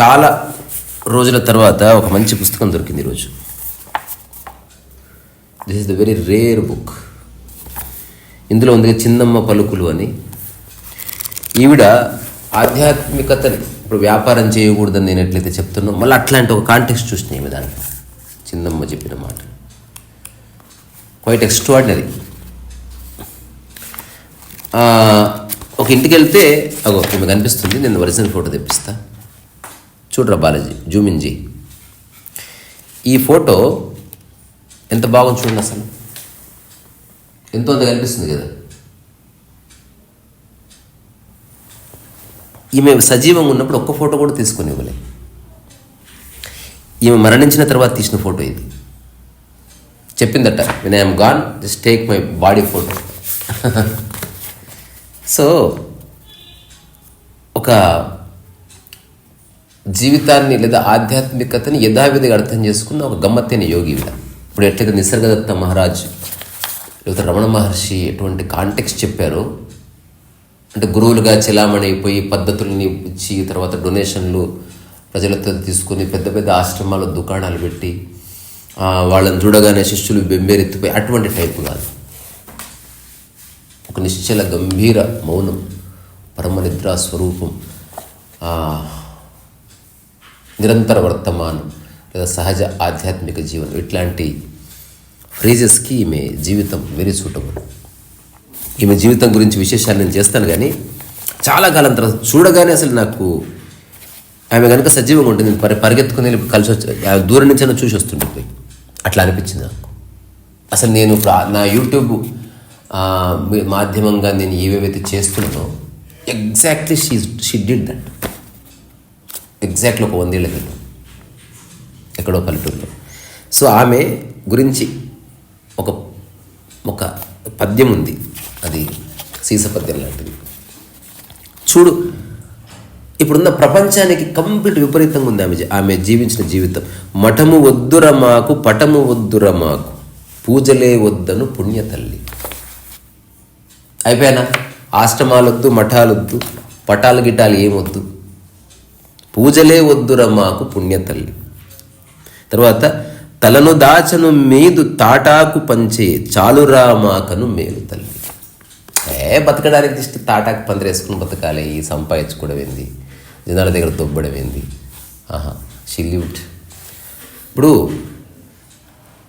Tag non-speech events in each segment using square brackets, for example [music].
చాలా రోజుల తర్వాత ఒక మంచి పుస్తకం దొరికింది ఈరోజు. This is the very rare book ఇందులో ఉంది చిన్నమ్మ పలుకులు అని. ఈవిడ ఆధ్యాత్మికతని ఇప్పుడు వ్యాపారం చేయకూడదని నేను ఎట్లయితే చెప్తున్నా మళ్ళీ అట్లాంటి ఒక కాంటెక్స్ట్ చూసినాయి ఈమె దాన్ని. చిన్నమ్మ చెప్పిన మాట. క్వైట్ ఎక్స్ట్రాడినరీ ఒక ఇంటికి వెళ్తే అగో ఈమె కనిపిస్తుంది నేను ఒరిజినల్ ఫోటో తెప్పిస్తాను చూడరా బాలాజీ? జూమిన్ జీ ఈ ఫోటో ఎంత బాగుంది చూడండి అసలు. ఎంతో అంత కనిపిస్తుంది కదా. ఈమె సజీవంగా ఉన్నప్పుడు ఒక్క ఫోటో కూడా తీసుకొని ఇవ్వలే. ఈమె మరణించిన తర్వాత తీసిన ఫోటో ఇది. చెప్పిందట when I'm gone just take my body photo so ఒక జీవితాన్ని లేదా ఆధ్యాత్మికతని యథావిధిగా అర్థం చేసుకున్న ఒక గమ్మత్తైన యోగి ఈవిడ. ఇప్పుడు ఎట్లయితే నిసర్గదత్త మహారాజ్ లేకపోతే రమణ మహర్షి ఎటువంటి కాంటెక్స్ చెప్పారో అంటే గురువులుగా చెలామణి అయిపోయి పద్ధతుల్ని ఇచ్చి తర్వాత డొనేషన్లు ప్రజలతో తీసుకొని పెద్ద పెద్ద ఆశ్రమాలు దుకాణాలు పెట్టి వాళ్ళని చూడగానే శిష్యులు బెంబేరెత్తిపోయి అటువంటి టైపు కాదు. ఒక నిశ్చల గంభీర మౌనం పరమనిద్రా స్వరూపం నిరంతర వర్తమానం లేదా సహజ ఆధ్యాత్మిక జీవనం ఇట్లాంటి ఫ్రేజెస్కి ఈమె జీవితం వెరీ సూటబుల్ ఈమె జీవితం గురించి విశేషాలు నేను చేస్తాను కానీ చాలా కాలం తర్వాత చూడగానే అసలు నాకు ఆమె కనుక సజీవంగా ఉంటుంది పరి పరిగెత్తుకుని వెళ్ళి కలిసి వచ్చి దూరం నుంచి అయినా చూసి వస్తుంటుంది. అట్లా అనిపించింది నాకు. అసలు నేను నా యూట్యూబ్ మాధ్యమంగా నేను ఏవేవైతే చేస్తున్నానో exactly she she did that exactly ఒక వందేళ్ళ క్రితం. ఎక్కడో పల్లెటూరులో. సో ఆమె గురించి ఒక ఒక పద్యం ఉంది. అది సీస పద్యం లాంటిది. చూడు ఇప్పుడున్న ప్రపంచానికి కంప్లీట్ విపరీతంగా ఉంది ఆమె ఆమె జీవించిన జీవితం. మఠము వద్దుర మాకు పటము వద్దుర మాకు. పూజలే వద్దను పుణ్య తల్లి అయిపోయానా? ఆశ్రమాలొద్దు మఠాలొద్దు పటాలు గిటాలు ఏమొద్దు? పూజలే వద్దుర మాకు పుణ్య తల్లి తర్వాత తలను దాచను మీదు తాటాకు పంచే చాలురా మాకను మేలు తల్లి. ఏ బతకడానికి జస్ట్ తాటాకు పందిరేసుకుని బతకాలి ఈ సంపాదించుకోవడం ఏంది? జనాల దగ్గర దొబ్బడం ఏంది? ఆహా షిల్యూట్ ఇప్పుడు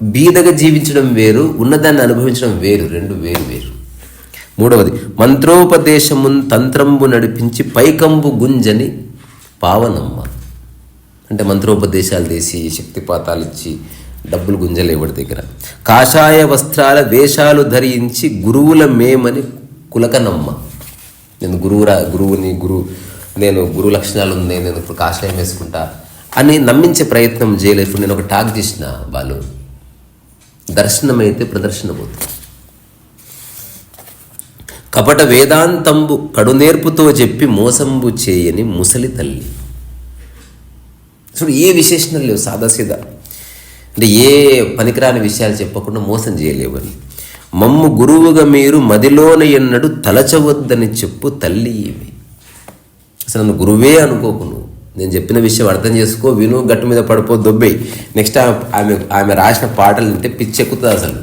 బీదగా జీవించడం వేరు ఉన్నదాన్ని అనుభవించడం వేరు రెండు వేరు వేరు. మూడవది మంత్రోపదేశమున్ తంత్రంబు నడిపించి పైకంబు గుంజని పావనమ్మ. అంటే మంత్రోపదేశాలు చేసి శక్తిపాతాలు ఇచ్చి డబ్బులు గుంజలు ఎవరి దగ్గర? కాషాయ వస్త్రాల వేషాలు ధరించి గురువుల మేమని కులకనమ్మ. నేను గురువురా గురువుని గురు నేను గురు లక్షణాలు ఉన్నాయి నేను ఇప్పుడు కాషాయం వేసుకుంటా అని నమ్మించే ప్రయత్నం చేయలేదు. ఇప్పుడు నేను ఒక టాక్ చేసిన వాళ్ళు. దర్శనం అయితే ప్రదర్శన పోతుంది. కపట వేదాంతంబు కడునేర్పుతో చెప్పి మోసంబు చేయని ముసలి తల్లి. చూడు ఏ విశేషణలు లేవు సాదాసీదా. అంటే ఏ పనికిరాని విషయాలు చెప్పకుండా మోసం చేయలేవని మమ్ము గురువుగా మీరు మదిలోన ఎన్నడు తలచవద్దని చెప్పు తల్లి ఇవి అసలు నన్ను గురువే అనుకోకు నువ్వు. నేను చెప్పిన విషయం అర్థం చేసుకో విను గట్టు మీద పడిపో దొబ్బేయి నెక్స్ట్ ఆమె ఆమె ఆమె రాసిన పాటలు వింటే పిచ్చెక్కుతుంది అసలు.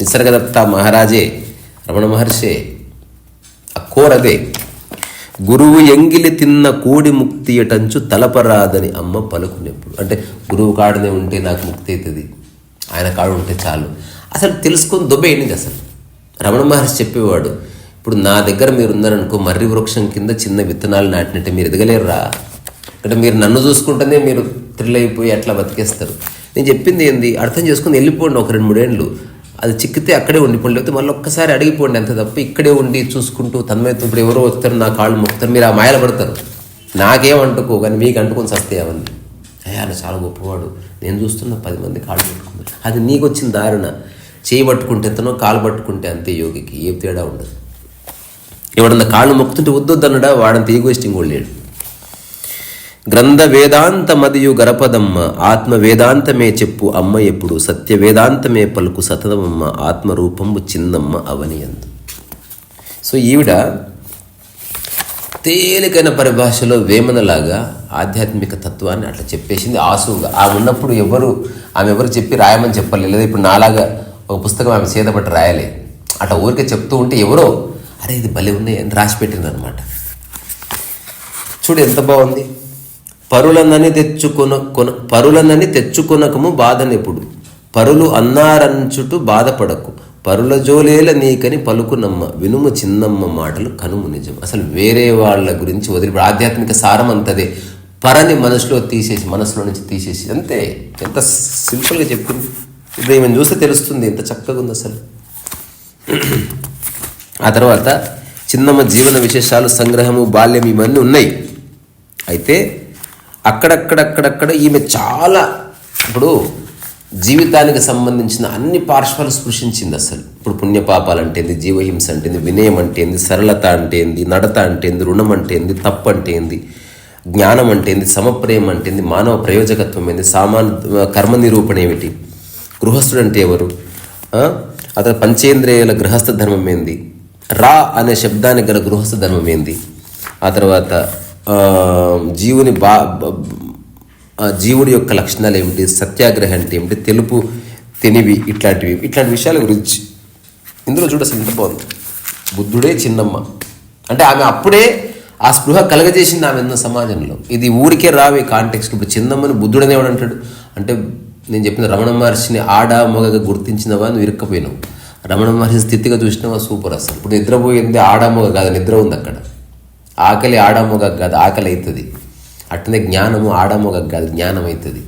నిసర్గదత్త మహారాజే రమణ మహర్షే ఆ అదే గురువు ఎంగిలి తిన్న కోడి ముక్తి అటంచు తలపరాదని అమ్మ పలుకునేప్పుడు. అంటే గురువు కాడనే ఉంటే నాకు ముక్తి అవుతుంది. ఆయన కాడు ఉంటే చాలు. అసలు తెలుసుకొని దొబ్బేయండి అసలు? రమణ మహర్షి చెప్పేవాడు ఇప్పుడు నా దగ్గర మీరు ఉన్నారనుకో మర్రి వృక్షం కింద చిన్న విత్తనాలు నాటినట్టే మీరు ఎదగలేరురా. అంటే మీరు నన్ను చూసుకుంటేనే మీరు థ్రిల్ అయిపోయి అట్లా బతికేస్తారు. నేను చెప్పింది ఏంది? అర్థం చేసుకుని వెళ్ళిపోండి ఒక రెండు మూడేళ్ళు అది చిక్కితే అక్కడే ఉండిపోండి. లేకపోతే మళ్ళీ ఒక్కసారి అడిగిపోండి అంత తప్ప ఇక్కడే ఉండి చూసుకుంటూ తన్మయత్వం ఇప్పుడు ఎవరో వస్తారు నా కాళ్ళు మొక్కుతారు మీరు ఆ మాయలు పడతారు. నాకేం అంటుకో కానీ మీకు అంటుకొని సస్తే అవన్నీ అయ్యా ఆయన చాలా గొప్పవాడు. నేను చూస్తున్న పది మంది కాళ్ళు పట్టుకుంటారు అది నీకు వచ్చిన దారుణ. చేయి పట్టుకుంటే ఎంతనో కాలు పట్టుకుంటే అంతే యోగికి. ఏ తేడా ఉండదు. ఎవడన్నా కాళ్ళు మొక్కుతుంటే వద్దొద్దన్నడా? వాడంత ఈగోయిస్టింగ్ కూడా లేడు. గ్రంథ వేదాంత మదియు గరపదమ్మ ఆత్మ వేదాంతమే చెప్పు అమ్మ ఎప్పుడు సత్య వేదాంతమే పలుకు సతతమమ్మ ఆత్మరూపము చిన్నమ్మ అవనియందు సో ఈవిడ తేలికైన పరిభాషలో వేమనలాగా ఆధ్యాత్మిక తత్వాన్ని అట్లా చెప్పేసింది ఆసువుగా. ఆమె ఉన్నప్పుడు ఎవరు ఆమె ఎవరు చెప్పి రాయమని చెప్పలేదు లేదా ఇప్పుడు నాలాగా ఒక పుస్తకం ఆమె చేతపట్టి రాయలే. అట్లా ఊరికే చెప్తూ ఉంటే ఎవరో అరే ఇది భలే ఉన్నాయి అని రాసి పెట్టింది అనమాట చూడు ఎంత బాగుంది. పరులనని తెచ్చుకొన కొన పరులనని తెచ్చుకొనకము బాధనెప్పుడు. పరులు అన్నారంచుటు బాధపడకు. పరుల జోలేల నీకని పలుకునమ్మ. వినుము చిన్నమ్మ మాటలు కనుము నిజం అసలు వేరే వాళ్ళ గురించి వదిలి ఆధ్యాత్మిక సారం అంతదే. పరని మనసులో తీసేసి మనసులో నుంచి తీసేసి అంతే. ఎంత సింపుల్గా చెప్పింది. ఇప్పుడు ఈమెను చూస్తే తెలుస్తుంది ఎంత చక్కగా ఉంది అసలు. ఆ తర్వాత చిన్నమ్మ జీవన విశేషాలు సంగ్రహము బాల్యం ఇవన్నీ ఉన్నాయి. అయితే అక్కడక్కడక్కడక్కడ ఈమె చాలా ఇప్పుడు జీవితానికి సంబంధించిన అన్ని పార్శ్వాలు స్పృశించింది అసలు. ఇప్పుడు పుణ్యపాపాలు అంటేంది జీవహింస అంటేంది వినయం అంటేంది సరళత అంటేంది నడత అంటేంది రుణం అంటేంది తప్పు అంటేంది జ్ఞానం అంటేంది సమప్రేమ అంటేంది మానవ ప్రయోజకత్వం ఏంది సామాన్య కర్మ నిరూపణ ఏమిటి గృహస్థుడు అంటే ఎవరు? అతను పంచేంద్రియాల గృహస్థ ధర్మం ఏంది? రా అనే శబ్దానికి గల గృహస్థ ధర్మం ఏంది? ఆ తర్వాత జీవుని బా జీవుడి యొక్క లక్షణాలు ఏమిటి? సత్యాగ్రహం అంటే ఏమిటి? తెలుపు తెలివి ఇట్లాంటివి. ఇట్లాంటి విషయాల గురించి. ఇందులో చూడ ఎంత బాగుంది. బుద్ధుడే చిన్నమ్మ. అంటే ఆమె అప్పుడే ఆ స్పృహ కలగజేసింది ఆమె ఎన్నో సమాజంలో. ఇది ఊరికే రావే కాంటెక్స్ట్ ఇప్పుడు చిన్నమ్మని బుద్ధుడు అనేవాడు అంటాడు? అంటే నేను చెప్పిన రమణ మహర్షిని ఆడ మగగా గుర్తించినవా? నువ్వు ఇరుక్కపోయినావు. రమణ మహర్షి స్థితిగా చూసినావా? సూపర్ అసలు. ఇప్పుడు నిద్రపోయింది ఆడ మగ కాదు నిద్ర ఉంది అక్కడ. ఆకలి ఆడమొగ కాదు ఆకలి అవుతుంది అట్లనే జ్ఞానము ఆడమొగ కాదు జ్ఞానం అవుతుంది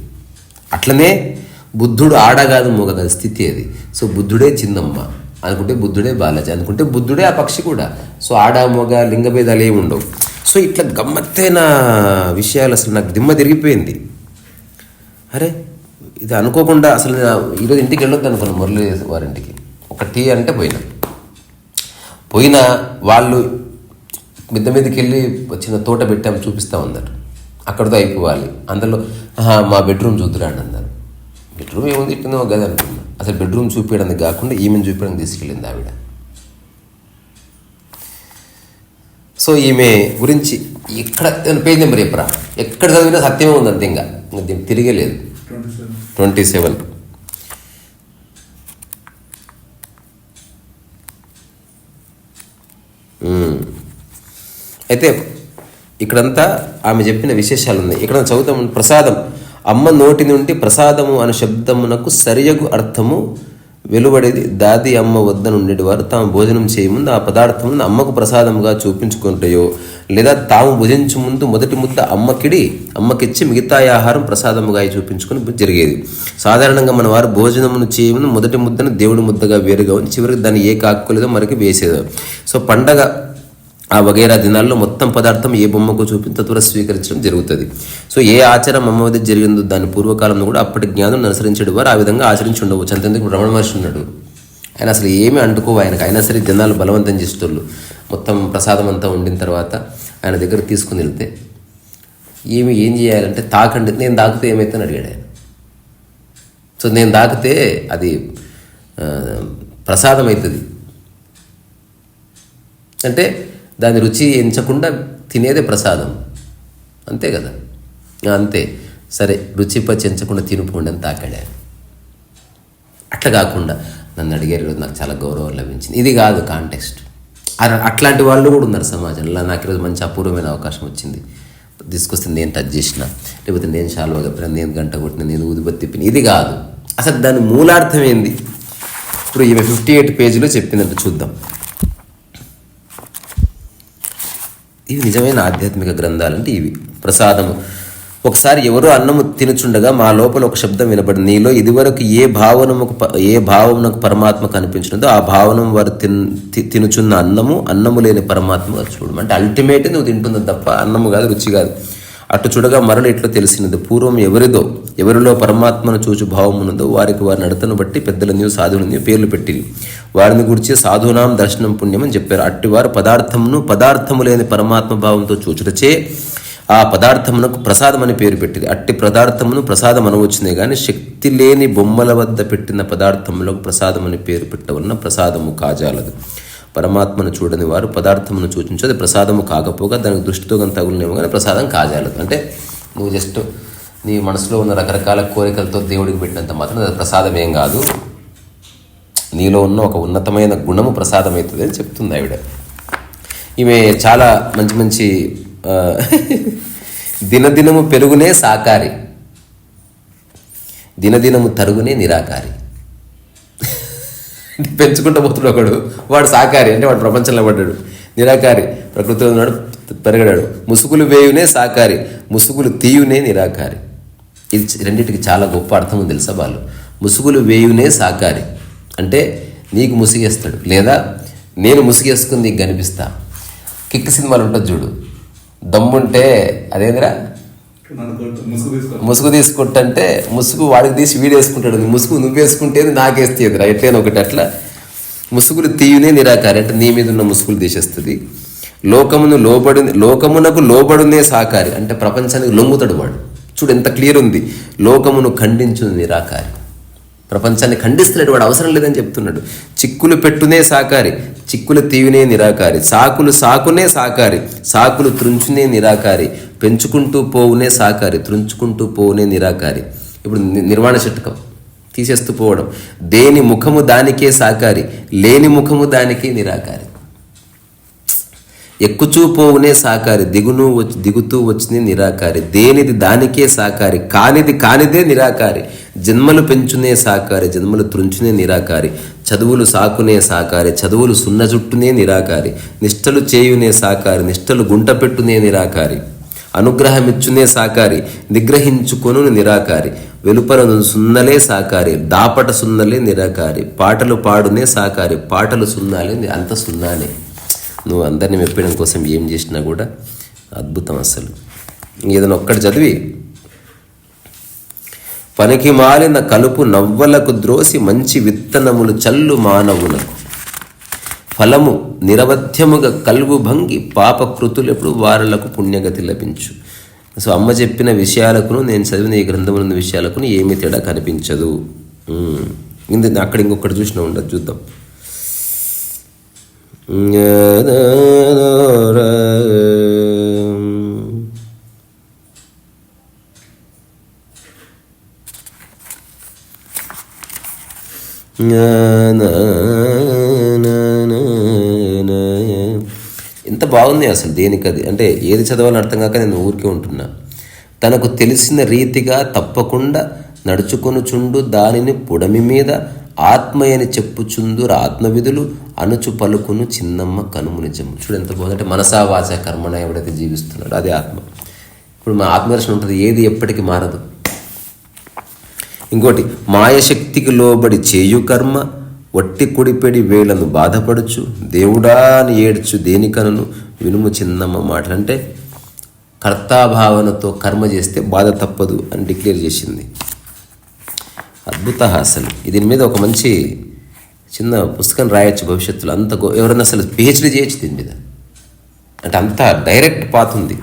అట్లనే బుద్ధుడు ఆడ కాదు కాదు స్థితి అది. సో బుద్ధుడే చిన్నమ్మ. అనుకుంటే బుద్ధుడే బాలాజీ. అనుకుంటే బుద్ధుడే ఆ పక్షి కూడా. సో ఆడ మొగ లింగభేదాలు ఏమి ఉండవు. సో ఇట్లా గమ్మత్తైన విషయాలు అసలు నాకు దిమ్మ తిరిగిపోయింది. అరే ఇది అనుకోకుండా అసలు ఈరోజు ఇంటికి వెళ్ళొద్దు అనుకున్నాను మురళి వారింటికి. ఒక టీ అంటే పోయినా. పోయినా వాళ్ళు మిద్ద మీదకి వెళ్ళి వచ్చిన తోట పెట్టాము చూపిస్తా ఉన్నారు అక్కడితో అయిపోవాలి. అందులో మా బెడ్రూమ్ చూద్దురాండి అన్నారు. బెడ్రూమ్ ఏముంది? ఇట్టుందో గది అనుకున్నా. అసలు బెడ్రూమ్ చూపించడానికి కాకుండా ఈమెను చూపించడానికి తీసుకెళ్ళింది ఆవిడ. సో ఈమె గురించి ఎక్కడ పేజ్ నెంబర్ చెప్పరా? ఎక్కడ చదివినా సత్యమే ఉంది అంతే ఇంకా. ఇంకా దీనికి తిరిగే లేదు. Twenty seven. అయితే ఇక్కడంతా ఆమె చెప్పిన విశేషాలు ఉన్నాయి ఇక్కడ చదువుతాం ప్రసాదం. అమ్మ నోటి నుండి ప్రసాదము అనే శబ్దమునకు సరియగు అర్థము వెలువడేది. దాది అమ్మ వద్ద నుండి వారు తాము భోజనం చేయముందు ఆ పదార్థమును అమ్మకు ప్రసాదముగా చూపించుకుంటాయో లేదా తాము భుజించు ముందు మొదటి ముద్ద అమ్మకిడి అమ్మకిచ్చి మిగతా ఆహారం ప్రసాదముగా చూపించుకుని జరిగేది. సాధారణంగా మన వారు భోజనమును చేయముందు మొదటి ముద్దను దేవుడి ముద్దగా వేరుగా ఉంచి చివరికి దాన్ని ఏ కాక్కులేదో మనకి వేసేది సో పండగ ఆ వగైరా దినాల్లో మొత్తం పదార్థం ఏ బొమ్మకు చూపి తత్వర స్వీకరించడం జరుగుతుంది. సో ఏ ఆచారం అమ్మ వద్ద జరిగిందో దాని పూర్వకాలంలో కూడా అప్పటి జ్ఞానం అనుసరించడం వారు ఆ విధంగా ఆచరించి ఉండవచ్చు. అంతేందుకు రమణ మహర్షి ఉన్నాడు. ఆయన అసలు ఏమీ అంటుకోవు. ఆయనకు అయినా సరే జనాలు బలవంతం చేసేటోళ్ళు. మొత్తం ప్రసాదం అంతా వండిన తర్వాత ఆయన దగ్గర తీసుకుని వెళ్తే ఏమి ఏం చేయాలంటే తాకండి. నేను తాకితే ఏమైతే అడిగాడు ఆయన. సో నేను తాకితే అది ప్రసాదం అవుతుంది. అంటే దాని రుచి ఎంచకుండా తినేదే ప్రసాదం. అంతే కదా? అంతే. సరే రుచి పచ్చి ఎంచకుండా తినిపోండి అని తాకాడే అట్లా కాకుండా నన్ను అడిగారు ఈరోజు నాకు చాలా గౌరవం లభించింది. ఇది కాదు కాంటెక్స్ట్. అట్లాంటి వాళ్ళు కూడా ఉన్నారు సమాజంలో. నాకు ఈరోజు మంచి అపూర్వమైన అవకాశం వచ్చింది. తీసుకొస్తే నేను టచ్ చేసిన లేకపోతే నేను షాల్వా కప్పిన నేను గంట కొట్టిన నేను ఊదిబత్తి తిప్పిన. ఇది కాదు. అసలు దాని మూలార్థం ఏంది? ఇప్పుడు ఈమె ఫిఫ్టీ ఎయిట్ పేజీలో చెప్పిందంటే చూద్దాం. ఇవి నిజమైన ఆధ్యాత్మిక గ్రంథాలు అంటే ఇవి. ప్రసాదము. ఒకసారి ఎవరో అన్నము తినుచుండగా మా లోపల ఒక శబ్దం వినబడి నీలో ఇదివరకు ఏ భావనముకు ఏ భావమునకు పరమాత్మ కనిపించినదో ఆ భావనం వారు తిన్ తినుచున్న అన్నము అన్నము లేని పరమాత్మగా చూడము అంటే అల్టిమేట్ నువ్వు తింటున్నది తప్ప అన్నము కాదు రుచి కాదు. అటు చూడగా మరల ఇట్లా తెలిసినది? పూర్వం ఎవరిదో ఎవరిలో పరమాత్మను చూచు భావం ఉన్నదో వారికి వారి నడతను బట్టి పెద్దలని సాధువులనియో పేర్లు పెట్టింది వారిని గురించి సాధునాం దర్శనం పుణ్యం అని చెప్పారు అట్టివారు పదార్థమును పదార్థము లేని పరమాత్మ భావంతో చూచుటచే ఆ పదార్థమునకు ప్రసాదం అని పేరు పెట్టింది అట్టి పదార్థమును ప్రసాదం అనవచ్చునే కానీ శక్తి లేని బొమ్మల వద్ద పెట్టిన పదార్థములకు ప్రసాదం అని పేరు పెట్టవలన ప్రసాదము కాజాలదు. పరమాత్మను చూడని వారు పదార్థమును సూచించు అది ప్రసాదము కాకపోగా దానికి దృష్టితో కానీ తగులునేమో కానీ ప్రసాదం కాజాలదు అంటే నువ్వు జస్ట్ నీ మనసులో ఉన్న రకరకాల కోరికలతో దేవుడికి పెట్టినంత మాత్రం అది ప్రసాదం ఏం కాదు. నీలో ఉన్న ఒక ఉన్నతమైన గుణము ప్రసాదం అవుతుంది అని చెప్తుంది ఆవిడ. ఈమె చాలా మంచి మంచి దినదినము పెరుగునే సాకారి. దినదినము తరుగునే నిరాకారి. పెంచుకుంటూ పోతున్నాడు ఒకడు. వాడు సాకారి అంటే వాడు ప్రపంచంలో పడ్డాడు. నిరాకారి ప్రకృతిలో ఉన్నాడు పెరగడాడు. ముసుగులు వేయునే సాకారి ముసుగులు తీయునే నిరాకారి. ఇది రెండింటికి చాలా గొప్ప అర్థం ఉంది తెలుసా వాళ్ళు ముసుగులు వేయునే సాకారి. అంటే నీకు ముసిగేస్తాడు లేదా నేను ముసిగేసుకుని నీకు కనిపిస్తా. కిక్ సినిమాలు ఉంటుంది చూడు. దమ్ముంటే అదేందిరా? ముసుగు తీసుకుంటుంటే ముసుగు వాడికి తీసి వీడు వేసుకుంటాడు. ముసుగు నువ్వు వేసుకుంటే నాకేస్తుంది రా. ఒకటి అట్లా. ముసుగులు తీయునే నిరాకారి. అంటే నీ మీద ఉన్న ముసుగులు తీసేస్తుంది. లోకమును లోబడి లోకమునకు లోబడునే సాకారి. అంటే ప్రపంచానికి లొంగుతాడు వాడు. చూడు ఎంత క్లియర్ ఉంది. లోకమును ఖండించు నిరాకారి. ప్రపంచాన్ని ఖండిస్తున్నాడు వాడు అవసరం లేదని చెప్తున్నాడు. చిక్కులు పెట్టునే సాకారి చిక్కులు తీవినే నిరాకారి సాకులు సాకునే సాకారి సాకులు త్రుంచునే నిరాకారి పెంచుకుంటూ పోవునే సాకారి త్రుంచుకుంటూ పోవునే నిరాకారి. ఇప్పుడు నిర్వాణ శతకం తీసేస్తూ పోవడం. దేని ముఖము దానికే సాకారి లేని ముఖము దానికే నిరాకారి. ఎక్కుచూపోవునే సాకారి దిగును వచ్చి దిగుతూ వచ్చింది నిరాకారి. దేనిది దానికే సాకారి కానిది కానిదే నిరాకారి. జన్మలు పెంచునే సాకారి జన్మలు త్రుంచునే నిరాకారి. చదువులు సాకునే సాకారి చదువులు సున్న జుట్టునే నిరాకారి. నిష్టలు చేయునే సాకారి నిష్టలు గుంట పెట్టునే నిరాకారి. అనుగ్రహమిచ్చునే సాకారి నిగ్రహించుకొను నిరాకారి. వెలుపల సున్నలే సాకారి దాపట సున్నలే నిరాకారి. పాటలు పాడునే సాకారి పాటలు సున్నాలే అంత సున్నానే. నువ్వు అందరిని మెప్పడం కోసం ఏం చేసినా కూడా అద్భుతం అసలు. ఏదైనా ఒక్కటి చదివి పనికి మాలిన కలుపు నవ్వలకు ద్రోసి మంచి విత్తనములు చల్లు మానవునకు. ఫలము నిరవధ్యముగా కలువు భంగి పాపకృతులెప్పుడు వారలకు పుణ్యగతి లభించు. సో అమ్మ చెప్పిన విషయాలకును నేను చదివిన ఈ గ్రంథమున్న విషయాలకును ఏమి తేడా కనిపించదు. ఉమ్. ఇంది అక్కడ ఇంకొకటి చూసిన ఉండదు చూద్దాం. ఎంత బాగుంది అసలు దేనికి అది అంటే ఏది చదవాలని అర్థం కాక నేను ఊరికే ఉంటున్నా. తనకు తెలిసిన రీతిగా తప్పకుండా నడుచుకొనుచుండు దానిని పుడమి మీద ఆత్మయని చెప్పుచుందురు ఆత్మవిధులు అనుచు పలుకును చిన్నమ్మ కనుము నిజము. చూడు ఎంత బాగుందంటే మనసా వాచ కర్మణ ఎవడైతే జీవిస్తున్నాడో అదే ఆత్మ. ఇప్పుడు మా ఆత్మదర్శనం ఉంటుంది ఏది ఎప్పటికీ మారదు. ఇంకోటి మాయశక్తికి లోబడి చేయు కర్మ వట్టి కుడిపెడి వేలను బాధపడుచు దేవుడాని ఏడ్చు దేనికనను వినుము చిన్నమ్మ మాటలు. అంటే కర్తాభావనతో కర్మ చేస్తే బాధ తప్పదు అని డిక్లేర్ చేసింది. అద్భుత అసలు దీని మీద ఒక మంచి చిన్న పుస్తకం రాయొచ్చు భవిష్యత్తులో. అంత గో- ఎవరైనా అసలు పిహెచ్డీ చేయొచ్చు దీని మీద. అంటే అంత డైరెక్ట్ పాత్ ఉంది.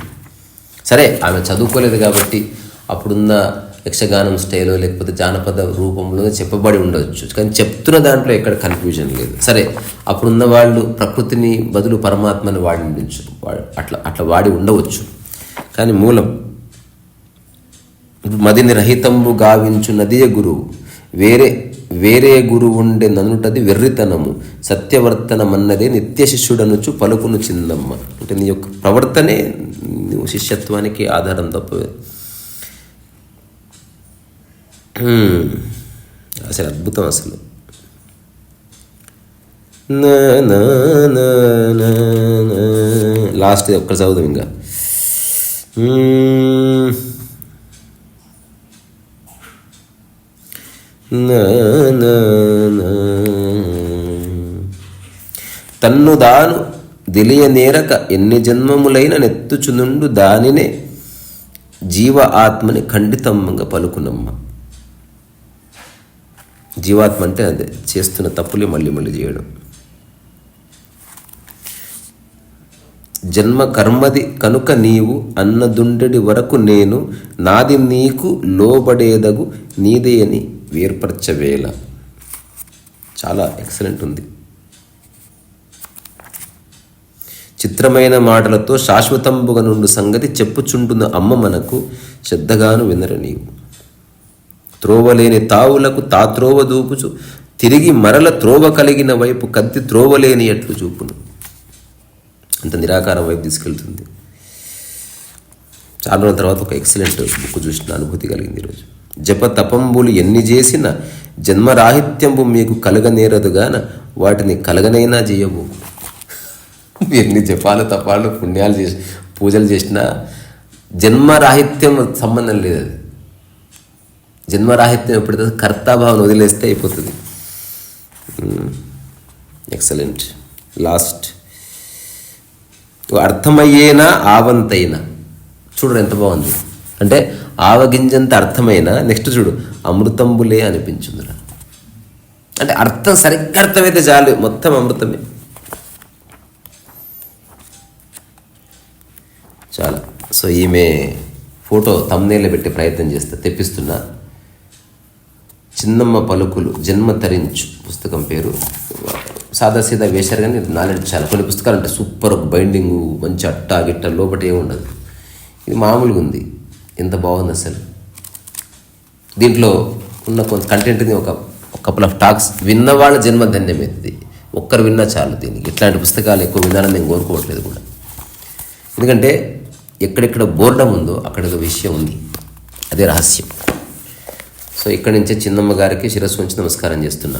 సరే ఆమె చదువుకోలేదు కాబట్టి అప్పుడున్న యక్షగానం స్టైలో లేకపోతే జానపద రూపంలో చెప్పబడి ఉండవచ్చు కానీ చెప్తున్న దాంట్లో ఎక్కడ కన్ఫ్యూజన్ లేదు. సరే అప్పుడున్న వాళ్ళు ప్రకృతిని బదులు పరమాత్మని వాడి ఉండొచ్చు. వా- అట్లా అట్లా వాడి ఉండవచ్చు. కానీ మూలం. మదిని రహితంబు గావించు నదియ గురువు వేరే వేరే గురువు ఉండే ననుటది వెర్రితనము. సత్యవర్తనమన్నదే నిత్య శిష్యుడనుచు పలుకును చిందమ్మ అంటే నీ యొక్క ప్రవర్తనే నువ్వు శిష్యత్వానికి ఆధారం తప్ప అసలు అద్భుతం అసలు. నా లాస్ట్ ఒక్క చదువుదాం ఇంకా మ్మ్. నా నా నా. తన్ను దాను దిలియనేరక ఎన్ని జన్మములైన నెత్తుచునుండు దానినే జీవ ఆత్మని ఖండితంగా పలుకునమ్మ. జీవాత్మ అంటే అదే చేస్తున్న తప్పులే మళ్ళీ మళ్ళీ చేయడం. జన్మ కర్మది కనుక నీవు అన్నదుండెడి వరకు నేను నాది నీకు లోబడేదగు నీదే అని వేర్పరచవేళ చాలా ఎక్సలెంట్ ఉంది. చిత్రమైన మాటలతో శాశ్వతంబుగా నుండు సంగతి చెప్పుచుంటున్న అమ్మ మనకు శ్రద్ధగాను వినరు నీవు. త్రోవలేని తావులకు తా త్రోవ దూపుచు తిరిగి మరల త్రోవ కలిగిన వైపు కత్తి త్రోవలేని ఎట్లు చూపును. అంత నిరాకారం వైపు తీసుకెళ్తుంది. చాలా రోజుల తర్వాత ఒక ఎక్సలెంట్ బుక్ చూసిన అనుభూతి కలిగింది ఈరోజు. జపతపంబులు ఎన్ని చేసిన జన్మరాహిత్యంబు మీకు కలగనేరదుగాన వాటిని కలగనైనా చేయవు [laughs] ఎన్ని జపాలు తపాలు పుణ్యాలు చేసి పూజలు చేసినా జన్మరాహిత్యం సంబంధం లేదు అది జన్మరాహిత్యం ఎప్పుడైతే కర్తాభావం వదిలేస్తే అయిపోతుంది. ఎక్సలెంట్ లాస్ట్ అర్థమయ్యేనా ఆవంతైనా? చూడరు ఎంత బాగుంది. అంటే ఆవగింజంత అర్థమైన నెక్స్ట్ చూడు అమృతంబులే అనిపించుందిరా. అంటే అర్థం సరిగ్గా అర్థమైతే చాలు మొత్తం అమృతమే. చాలా. సో ఈమె ఫోటో తమ్నేళ్ళ పెట్టి ప్రయత్నం చేస్తే తెప్పిస్తున్నా. చిన్నమ్మ పలుకులు జన్మ తరించు పుస్తకం పేరు. సాదా సీదా వేశారు కానీ నాలెడ్జ్ చాలా. కొన్ని పుస్తకాలు అంటే సూపర్ బైండింగ్ మంచి అట్టా గిట్ట లోపల ఏముండదు. ఇది మామూలుగా ఉంది ఎంత బాగుంది అసలు. దీంట్లో ఉన్న కొంత కంటెంట్ని ఒక కపుల్ ఆఫ్ టాక్స్ విన్నవాళ్ళ జన్మ ధన్యమైంది. ఒక్కరు విన్నా చాలు దీనికి. ఇట్లాంటి పుస్తకాలు ఎక్కువ వినాలని నేను కోరుకోవట్లేదు కూడా. ఎందుకంటే ఎక్కడెక్కడ బోర్డం ఉందో అక్కడ ఒక విషయం ఉంది. అదే రహస్యం. సో ఇక్కడి నుంచే చిన్నమ్మ గారికి శిరస్సు ఉంచి నమస్కారం చేస్తున్నా.